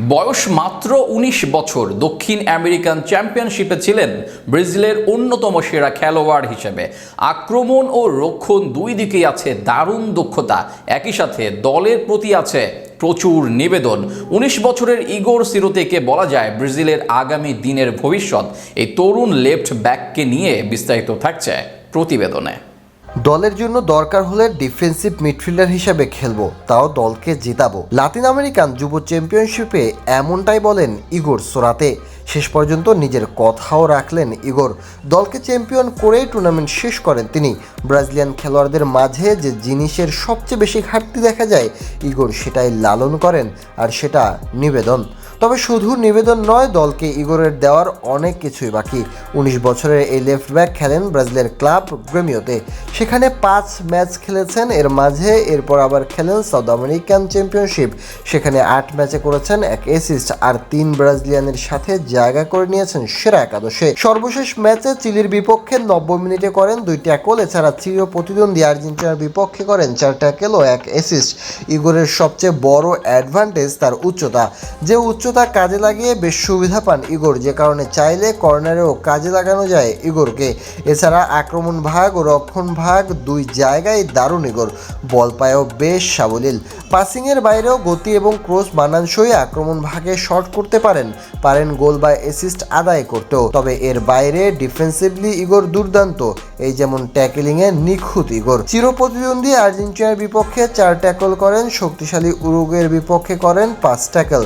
বয়স মাত্র ১৯ বছর, দক্ষিণ আমেরিকান চ্যাম্পিয়নশিপে ছিলেন ব্রাজিলের অন্যতম সেরা খেলোয়াড় হিসেবে। আক্রমণ ও রক্ষণ দুই দিকেই আছে দারুণ দক্ষতা, একই সাথে দলের প্রতি আছে প্রচুর নিবেদন। ১৯ বছরের ইগোর সিরোতেকে বলা যায় ব্রাজিলের আগামী দিনের ভবিষ্যৎ। এই তরুণ লেফট ব্যাককে নিয়ে বিস্তারিত থাকছে প্রতিবেদনে। দলের জন্য দরকার হলে ডিফেন্সিভ মিডফিল্ডার হিসেবে খেলব, তাও দলকে জেতাবো। লাতিন আমেরিকান যুব চ্যাম্পিয়নশিপে এমনটাই বলেন ইগোর সোরাতে। শেষ পর্যন্ত নিজের কথাও রাখলেন ইগোর। দলকে চ্যাম্পিয়ন করেই টুর্নামেন্ট শেষ করেন তিনি। ব্রাজিলিয়ান খেলোয়াড়দের মাঝে যে জিনিসের সবচেয়ে বেশি ঘাটতি দেখা যায়, ইগোর সেটাই লালন করেন, আর সেটা নিবেদন। তবে শুধু নিবেদন নয়, দলকে ইগোরের দেওয়ার অনেক কিছুই বাকি। উনিশ বছরের এই লেফট ব্যাক খেলেন ব্রাজিলের ক্লাব গ্রেমিওতে। সেখানে পাঁচ ম্যাচ খেলেছেন, এর মাঝে এরপর আবার খেলেন সাউথ আমেরিকান চ্যাম্পিয়নশিপ। সেখানে আট ম্যাচে করেছেন, এক এসিস্ট আর তিন ব্রাজিলিয়ানের সাথে জায়গা করে নিয়েছেন সেরা একাদশে। সর্বশেষ ম্যাচে চিলির বিপক্ষে নব্বই মিনিটে করেন দুই ট্যাকল এছাড়া চির প্রতিদ্বন্দ্বী আর্জেন্টিনার বিপক্ষে করেন চার ট্যাকেল ও এক অ্যাসিস্ট ইগোরের সবচেয়ে বড় অ্যাডভান্টেজ তার উচ্চতা, যে উচ্চতা কাজে লাগিয়ে বেশ সুবিধা পান ইগোর, যে কারণে চাইলে কর্নারেও কাজে লাগানো যায় ইগোরকে। এছাড়া আক্রমণ ভাগ ও রক্ষণ ভাগ দুই জায়গায় দারুণ ইগোর। বল পায়েও বেশ সাবলীল। পাসিংয়ের বাইরেও গতি এবং ক্রস মানানসই আক্রমণ ভাগে শর্ট করতে পারেন। পারেন গোল বা অ্যাসিস্ট আদায় করতেও। তবে এর বাইরে ডিফেন্সিভলি ইগোর দুর্দান্ত। এই যেমন ট্যাকেলিংয়ে নিখুঁত ইগোর। চিরপ্রতিদ্বন্দ্বী আর্জেন্টিনার বিপক্ষে চার ট্যাকল করেন, শক্তিশালী উরুগুয়ের বিপক্ষে করেন পাঁচ ট্যাকল।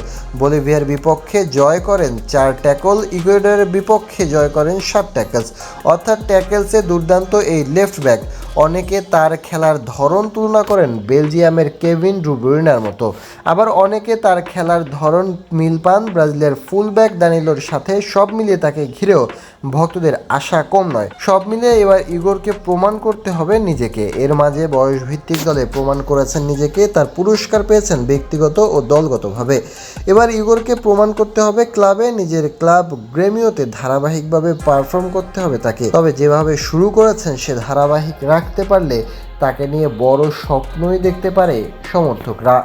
বলিভিয়ার বিপক্ষে জয় করেন চার ট্যাকল, ইকুয়েডরের বিপক্ষে জয় করেন সাত ট্যাকলস। অর্থাৎ ট্যাকেলসে দুর্দান্ত এই লেফট ব্যাক। অনেকে তার খেলার ধরন তুলনা করেন বেলজিয়ামের কেভিন ড্রুব্রুইনার মতো। আবার অনেকে তার খেলার ধরন মিল পান ব্রাজিলের ফুল ফুলব্যাক দানিলোর সাথে, সব মিলিয়ে তাকে ঘিরেও ভক্তদের আশা কম নয়। সব মিলিয়ে এবার ইগোরকে প্রমাণ করতে হবে নিজেকে। এর মাঝে বয়সভিত্তিক দলে প্রমাণ করেছেন নিজেকে, তার পুরস্কার পেয়েছেন ব্যক্তিগত ও দলগতভাবে। এবার ইগোরকে প্রমাণ করতে হবে ক্লাবে, নিজের ক্লাব গ্রেমিওতে ধারাবাহিকভাবে পারফর্ম করতে হবে তাকে। তবে যেভাবে শুরু করেছেন, সে ধারাবাহিক রাখতে পারলে তাকে নিয়ে বড় স্বপ্নই দেখতে পারে সমর্থকরা।